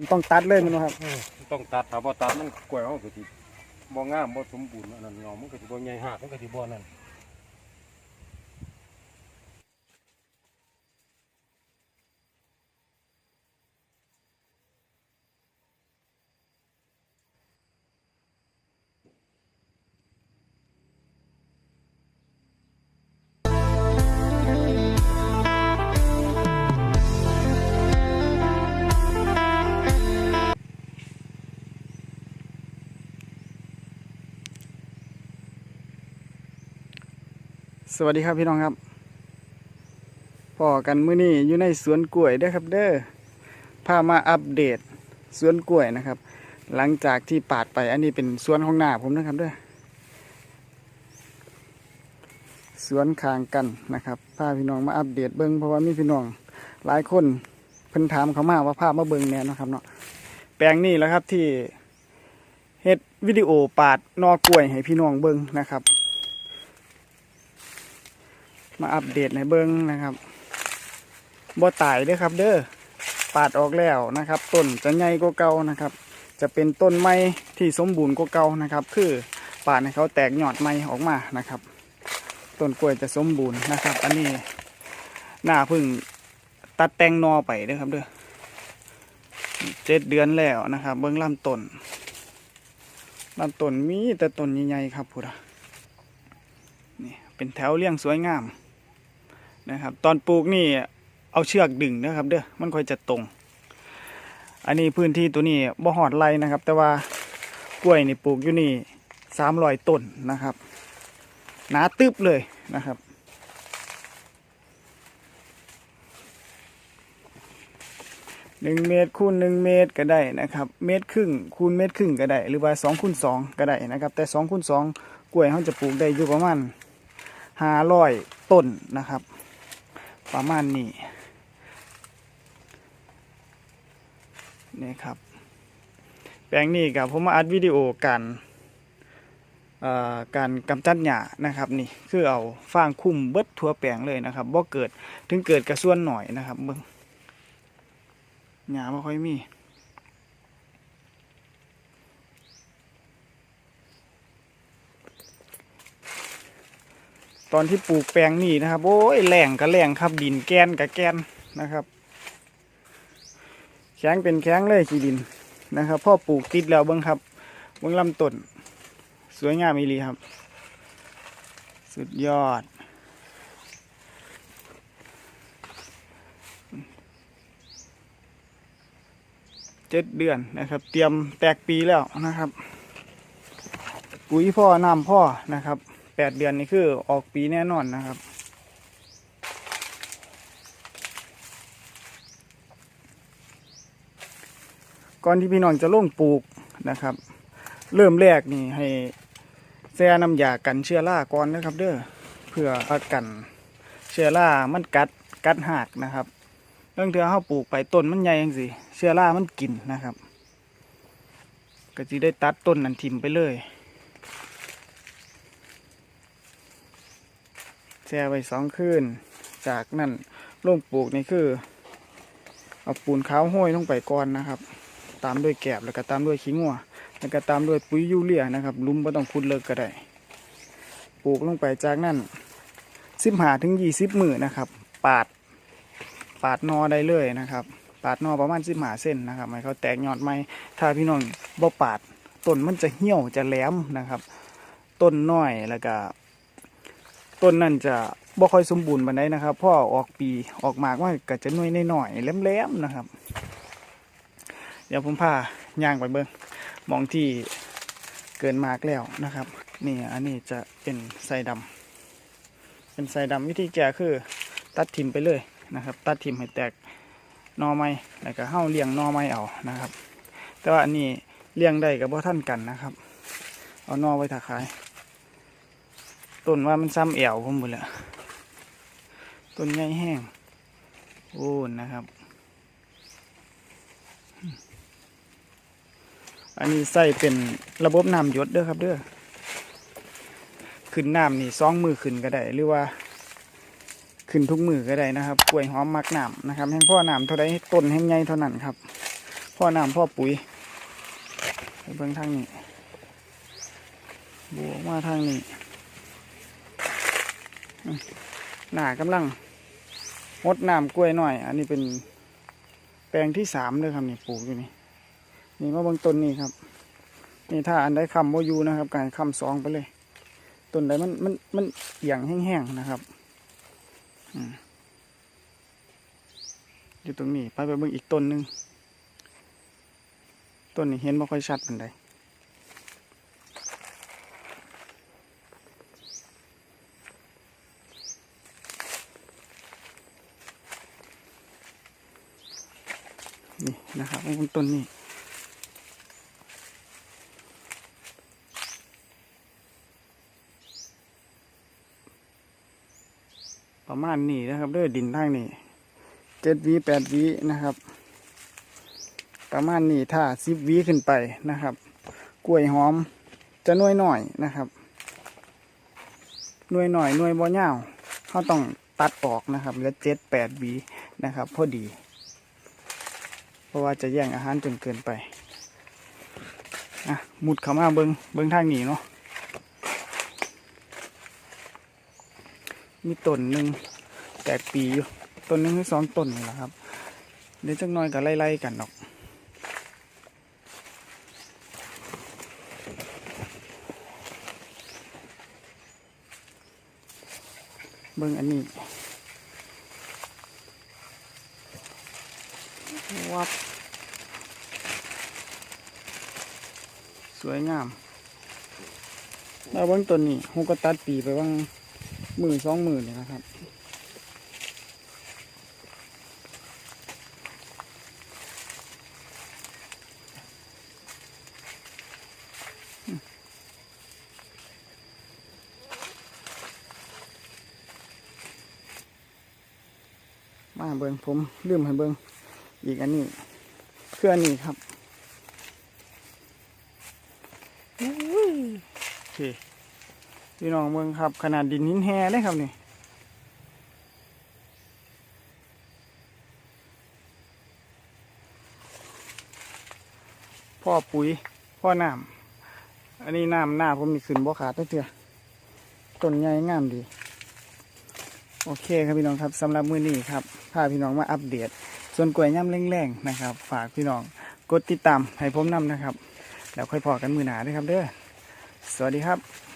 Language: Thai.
เป็นต้องตัดเลยมันบ่ครับต้องตัดถ้าบ่ตัดมันกล้วยเฮาก็สิบ่งามบ่สมบูรณ์อันนั้นเงามันก็สิบ่ใหญ่หักมันก็สิบ่นั่น สวัสดีครับพี่น้องครับพอกันมื้อนี้อยู่ในสวนกล้วยเด้อครับเด้อพามาอัปเดตสวนกล้วยนะครับ หลังจากที่ปาดไปอันนี้เป็นสวนของหน้าผมนะครับเด้อสวนคางกันนะครับพาพี่น้องมาอัปเดตเบิ้งเพราะว่ามีพี่น้องหลายคนเพิ่นถามเขามาว่าภาพมาเบิ้งแน่เนะครับเนาะแปลงนี้แหล้วครับที่เฮ็ดวิดีโอปาดนอกล้วยให้พี่น้องเบิ้งนะครับ มาอัปเดตในเบิ้งนะครับบ่ตายเด้อครับ เด้อปาดออกแล้วนะครับ ต้นจะใหญ่กว่าเก่านะครับ จะเป็นต้นไม้ที่สมบูรณ์กว่าเก่านะครับ คือปาดให้เขาแตกยอดไม้ออกมานะครับต้นกล้วยจะสมบูรณ์นะครับ อันนี้หน้าเพึ่งตัดแต่งนอไปเด้อครับเด้อเจ็ดเดือนแล้วนะครับ เบิ้องลำต้นลำต้นมีแต่ต้นใหญ่ๆครับพุทธนี่เป็นแถวเรียงสวยงาม นะครับ ตอนปลูกนี่เอาเชือกดึงนะครับ เด้อมันค่อยจะตรง อันนี้พื้นที่ตัวนี้บ่หอดไรนะครับ แต่ว่ากล้วยนี่ปลูกอยู่นี่สามรอยต้นนะครับ หนาตึบเลยนะครับหนึ่งเมตรคูณหนึ่งเมตรก็ได้นะครับ เมตรครึ่งคูณเมตรครึ่งก็ได้ หรือว่าสองคูณสองก็ได้นะครับ แต่สองคูณสองกล้วยเขาจะปลูกได้อยู่ประมาณห้าร้อยต้นนะครับ ประมาณนี้นี่ครับ แปลงนี้กับผมมาอัดวิดีโอการการกำจัดหญ้านะครับนี่คือเอาฟางคุ้มเบิดทั่วแปลงเลยนะครับบ่เกิดถึงเกิดกระส่วนหน่อยนะครับเบิ้งหญ้าไม่ค่อยมี ตอนที่ปลูกแปลงนี่นะครับ โอ้ยแหล่งกับแหล่งครับ ดินแกนกับแกนนะครับ แข็งเป็นแข็งเลยขี้ดินนะครับพ่อปลูกติดแล้วเบิ้งครับเบิ้งลำต้นสวยงามอีลีครับ สุดยอด เจ็ดเดือนนะครับ เตรียมแตกปีแล้วนะครับปุ๋ยพ่อน้ำพ่อนะครับ ปดเดือนนี่คือออกปีแน่นอนนะครับ ก่อนที่พี่น้องจะลงปลูกนะครับ เริ่มแรกนี่ให้แช่น้ำยากันเชื้อราก่อนนะครับ เด้อเพื่ออากันเชื้อรามันกัดกัดหักนะครับเรื่องเทือเขาปลูกไปต้นมันใหญ่ยังสิเชื้อรามันกินนะครับ ก็จะได้ตัดต้นนั้นทิมไปเลย แช่ไว้สองคืน จากนั้นลงปลูกนี่คือ เอาปูนขาวห้อยลงไปก่อนนะครับ ตามด้วยแกบแล้วก็ตามด้วยขี้งัวแล้วก็ตามด้วยปุ๋ยยูเรียนะครับลุ่มไม่ต้องคุดเลิกก็ได้ ปลูกลงไปจากนั้นสิบหาถึงยี่สิบมือนะครับ ปาด ปาดนอได้เลยนะครับ ปาดนอประมาณสิบหาเส้นนะครับให้เขาแตกยอดไม้ถ้าพี่น้องบ่ปาดต้นมันจะเหี่ยวจะแหลมนะครับ ต้นน้อยแล้วก็ ต้นนั่นจะบ่ค่อยสมบูรณ์บันไดนะครับพ่อออกปีออกหมากว่าก็จะน้อยหน่อยๆแหลมๆนะครับ เดี๋ยวผมพาย่างไปเบิ้งมองที่เกินหมากแล้วนะครับ นี่อันนี้จะเป็นไซดำเป็นไซดำวิธีแก้คือตัดทิมไปเลยนะครับ ตัดทิมให้แตกนอไม้แล้วก็เห่าเลี้ยงนอไม้เอานะครับ แต่ว่าอันนี้เลี้ยงได้กับพ่ท่านกันนะครับ เอานอไว้ถาขาย ต้นว่ามันซ้ำแอวผมหมดแล้วต้นใหญ่แห้งโอ้นะครับ อันนี้ใส่เป็นระบบน้ำหยศเด้อครับเด้อขึ้นน้ำนี่สองมือขึ้นก็ได้หรือว่าขึ้นทุกมือก็ได้นะครับกล้วยหอมมักน้ำนะครับแห้งพ่อน้ำเท่าไรต้นแห้งใหญ่เท่านั้นครับ พ่อน้ำพ่อปุ๋ยไปเบิ่งทางนี้บวกมาทางนี้ หนากำลังมดน้ำกล้วยหน่อย อันนี้เป็นแปลงที่สามเลยครับนี่ปลูกอยู่นี่นี่มาเบิ่งต้นนี้ครับ นี่ถ้าอันใดคำว่ายูนะครับ การคำสองไปเลยต้นใดมันมันมันเอียงแห้งๆนะครับอยู่ตรงนี้ไปไปเบิ่งอีกต้นหนึ่งต้นนี้เห็นไม่ค่อยชัดปันใด นะครับมาเบิ่งต้นนี้ประมาณนี้นะครับด้วยดินทางนี้เจ็ดวีแปดวีนะครับ ประมาณนี้ถ้าสิบวีขึ้นไปนะครับ กล้วยหอมจะน่วยหน่อยนะครับน่วยหน่อยน่วยบ่ยาเขาต้องตัดออกนะครับเหลือเจ็ดแปดวีนะครับ พอดี เพราะว่าจะแย่งอาหารจนเกินไปอะมุดเข้ามาเบิงเบิงทางนี้เนาะมีต้นหนึ่งแตกปีอยู่ต้นหนึ่งหรือสองต้นนี่แหละครับเดี๋ยวจักหน้อยก็ไล่ๆกันดอกเบิ่งอันนี้ วับ สวยงามแล้วเบิ่งต้นนี้หูก็ตัดปีไปว่างหมื่นสองหมื่นนี่นะครับ มาเบิ้งผมลืมให้เบิ้ง อีกอันนี้คืออันนี้ครับอุ้ยโอเคพี่น้องเบิงครับ ขนาดดินหินแห่เลยครับนี่พ่อปุ๋ยพ่อน้ำอันนี้น้ำหน้าผมมีขึ้นบ่ขาดเถื่อต้นใหญ่งามดี โอเคครับพี่น้องครับสำหรับมื้อนี้ครับพาพี่น้องมาอัปเดต ส่วนกล้วยย่ำแรงๆนะครับ ฝากพี่น้องกดติดตามให้ผมนำนะครับ แล้วค่อยพอกันมือหนาด้วยครับเด้อสวัสดีครับ